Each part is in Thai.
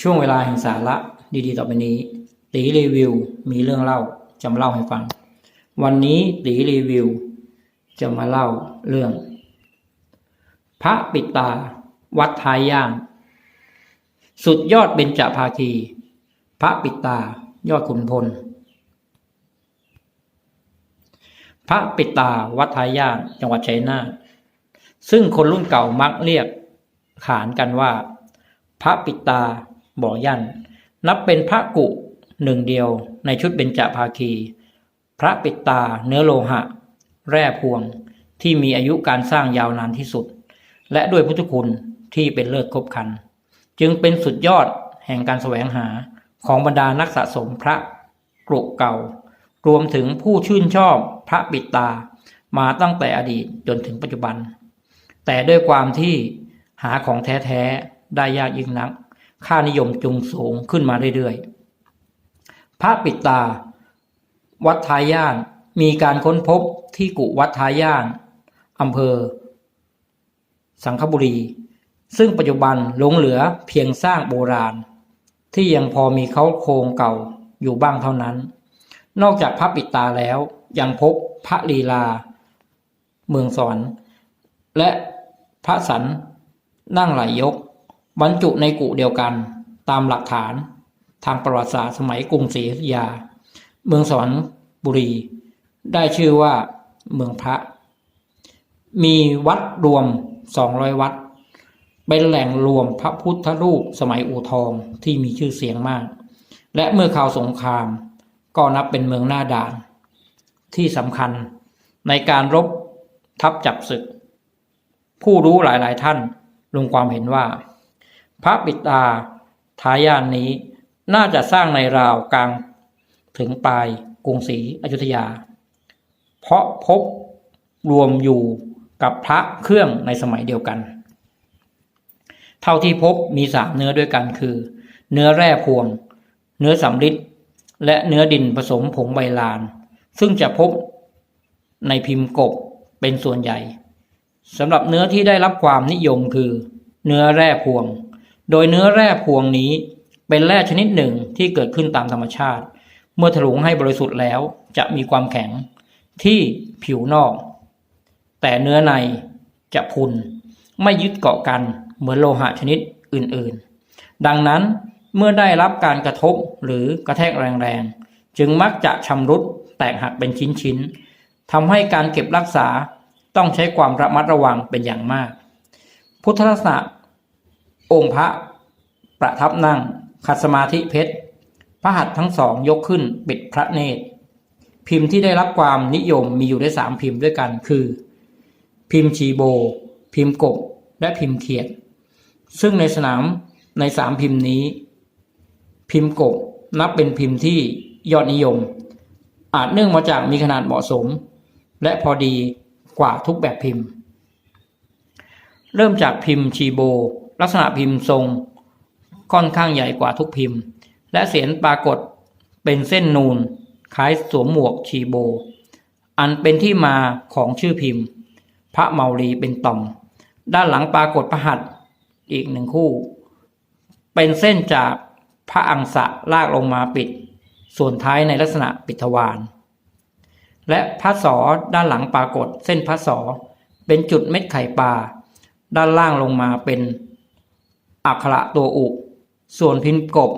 ช่วงเวลาแห่งสาระดีๆ ต่อไปนี้ตีรีวิวมีเรื่องเล่าจะมาเล่าให้ฟัง วันนี้ตีรีวิว จะมาเล่าเรื่อง พระปิตา วัดท้ายย่าง สุดยอดเบญจภาคี พระปิตา ยอดขุนพล พระปิตาวัดท้ายย่างจังหวัดชัยนาทซึ่งคนรุ่นเก่ามักเรียกขานกันว่า พระปิตา บ่อยันนับเป็นพระกุหนึ่งเดียวในชุดเบญจภาคี พระปิดตาเนื้อโลหะ แร่พวงที่มีอายุการสร้างยาวนานที่สุด และด้วยพุทธคุณที่เป็นเลิศครบครัน จึงเป็นสุดยอดแห่งการแสวงหาของบรรดานักสะสมพระกรุเก่า รวมถึงผู้ชื่นชอบพระปิดตามาตั้งแต่อดีตจนถึงปัจจุบัน แต่ด้วยความที่หาของแท้ ๆ ได้ยากยิ่งนัก ค่านิยมจุงสูงขึ้นมาเรื่อยๆ พระปิดตา วัดทายานมีการค้นพบที่กุวัดทายานอำเภอ สังขบุรี ซึ่งปัจจุบันหลงเหลือเพียงสร้างโบราณ ที่ยังพอมีเขาโครงเก่าอยู่บ้างเท่านั้น นอกจากพระปิดตาแล้วยังพบพระลีลา เมืองสวรรค์และพระสันนั่งไหลยก บรรจุในกุเดียวกัน ตามหลักฐาน ทางประวัติศาสตร์สมัยกรุงศรีอยุธยา เมืองสวรรค์บุรี ได้ชื่อว่าเมืองพระ มีวัดรวม 200 วัด เป็นแหล่งรวมพระพุทธรูปสมัยอู่ทองที่มีชื่อเสียงมาก และเมื่อข่าวสงคราม ก็นับเป็นเมืองหน้าด่าน ที่สำคัญในการรบทับจับศึก ผู้รู้หลาย ๆ ท่านลงความเห็นว่า พระปิดาทายานนี้น่าจะสร้างในราวกลางถึงปลายกรุงศรีอยุธยา เพราะพบรวมอยู่กับพระเครื่องในสมัยเดียวกัน เท่าที่พบมีสามเนื้อด้วยกันคือ เนื้อแร่พวง เนื้อสำริดและเนื้อดินผสมผงใบลาน ซึ่งจะพบในพิมพ์กบเป็นส่วนใหญ่สำหรับเนื้อที่ได้รับความนิยมคือ เนื้อแร่พวง โดยเนื้อแร่พวงนี้เป็นแร่ชนิดหนึ่งที่เกิดขึ้นตามธรรมชาติ เมื่อถลุงให้บริสุทธิ์แล้วจะมีความแข็งที่ผิวนอก แต่เนื้อในจะพุนไม่ยึดเกาะกันเหมือนโลหะชนิดอื่นๆ ดังนั้นเมื่อได้รับการกระทบหรือกระแทกแรงๆ จึงมักจะชำรุดแตกหักเป็นชิ้นๆทำให้การเก็บรักษาต้องใช้ความระมัดระวังเป็นอย่างมาก พุทธลักษณะ องค์พระประทับนั่งขัดสมาธิเพชร พระหัตถ์ทั้งสองยกขึ้นปิดพระเนตร พิมพ์ที่ได้รับความนิยมมีอยู่ได้สามพิมพ์ด้วยกันคือ พิมพ์ชีโบ พิมพ์กบ และพิมพ์เขียด ซึ่งในสนามในสามพิมพ์นี้ พิมพ์กบนับเป็นพิมพ์ที่ยอดนิยม อาจเนื่องมาจากมีขนาดเหมาะสม และพอดีกว่าทุกแบบพิมพ์ เริ่มจากพิมพ์ชีโบ ลักษณะพิมพ์ทรงค่อนข้างใหญ่กว่าทุกพิมพ์ และเสียงปรากฏเป็นเส้นนูนคล้ายสวมหมวกชีโบ อันเป็นที่มาของชื่อพิมพ์ พระเมาลีเป็นต่อม ด้านหลังปรากฏพระหัตถ์อีกหนึ่งคู่ เป็นเส้นจากพระอังสะลากลงมาปิด ส่วนท้ายในลักษณะปิดทวารและพระสอด้านหลังปรากฏเส้นพระสอเป็นจุดเม็ดไข่ปลาด้านล่างลงมาเป็น อักขระตัวอุ ส่วนพิมพ์กบ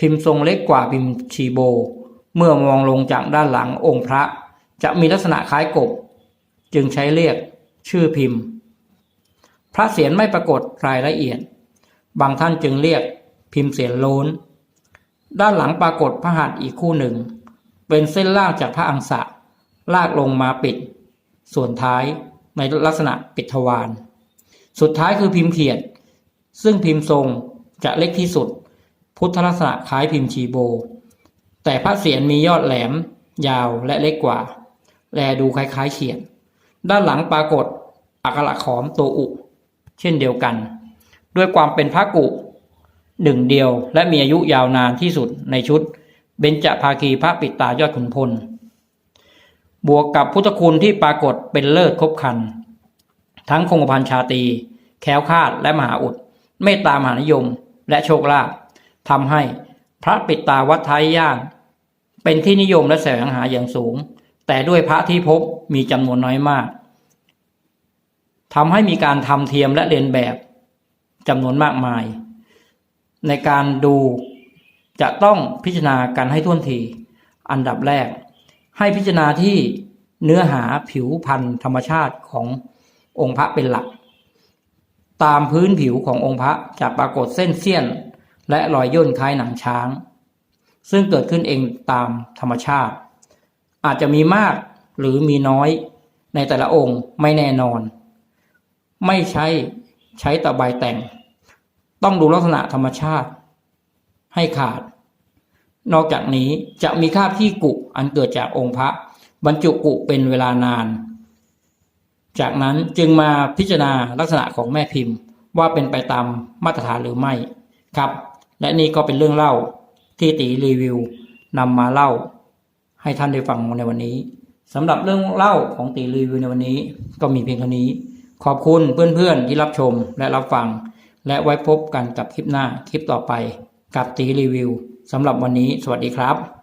พิมพ์ทรงเล็กกว่าพิมพ์ชีโบ เมื่อมองลงจากด้านหลังองค์พระ จะมีลักษณะคล้ายกบ จึงใช้เรียกชื่อพิมพ์ พระเศียรไม่ปรากฏรายละเอียด บางท่านจึงเรียกพิมพ์เศียรโลนด้านหลังปรากฏพระหัตถ์อีกคู่หนึ่ง เป็นเส้นล่างจากพระอังสะลากลงมาปิด ส่วนท้ายในลักษณะปิดทวารสุดท้ายคือพิมพ์เขียด ซึ่งพิมพ์ทรงจะเล็กที่สุด พุทธลักษณะคล้ายพิมพ์ชีโบ แต่พระเศียรมียอดแหลม ยาวและเล็กกว่า แลดูคล้ายๆเขียดด้านหลังปรากฏอักขระขอมตัวอุ เช่นเดียวกัน ด้วยความเป็นพระกุหนึ่งเดียวและมีอายุยาวนานที่สุดในชุด เบญจภาคีพระปิตายอดขุนพล บวกกับพุทธคุณที่ปรากฏเป็นเลิศครบคัน ทั้งคงพันชาตี แคล้วคาดและมหาอุด เมตตามหานิยมและโชคลาภทำให้พระปิดตาวัดท้ายย่านเป็นที่นิยมและแสวงหาอย่างสูง แต่ด้วยพระที่พบมีจำนวนน้อยมากทำให้มีการทำเทียมและเรียนแบบจำนวนมากมาย ในการดูจะต้องพิจารณากันให้ท่วนที อันดับแรก ให้พิจารณาที่เนื้อหาผิวพันธ์ธรรมชาติขององค์พระเป็นหลัก ตามพื้นผิวขององค์พระจะปรากฏเส้นเสี้ยน และรอยย่นคล้ายหนังช้าง ซึ่งเกิดขึ้นเองตามธรรมชาติ อาจจะมีมากหรือมีน้อยในแต่ละองค์ไม่แน่นอน ไม่ใช้ใช้ตะไบแต่ง ต้องดูลักษณะธรรมชาติ ให้ขาด นอกจากนี้จะมีคราบที่กุอันเกิดจากองค์พระ บรรจุกุเป็นเวลานาน จากนั้นจึงมาพิจารณาลักษณะของแม่พิมพ์ ว่าเป็นไปตามมาตรฐานหรือไม่ครับ และนี่ก็เป็นเรื่องเล่าที่ตีรีวิวนำมาเล่า ให้ท่านได้ฟังในวันนี้สำหรับเรื่องเล่าของตีรีวิวในวันนี้ ก็มีเพียงเท่านี้ ขอบคุณเพื่อนๆที่รับชมและรับฟัง และไว้พบกันกับคลิปหน้าคลิปต่อไป กับตีรีวิวสำหรับวันนี้ สวัสดีครับ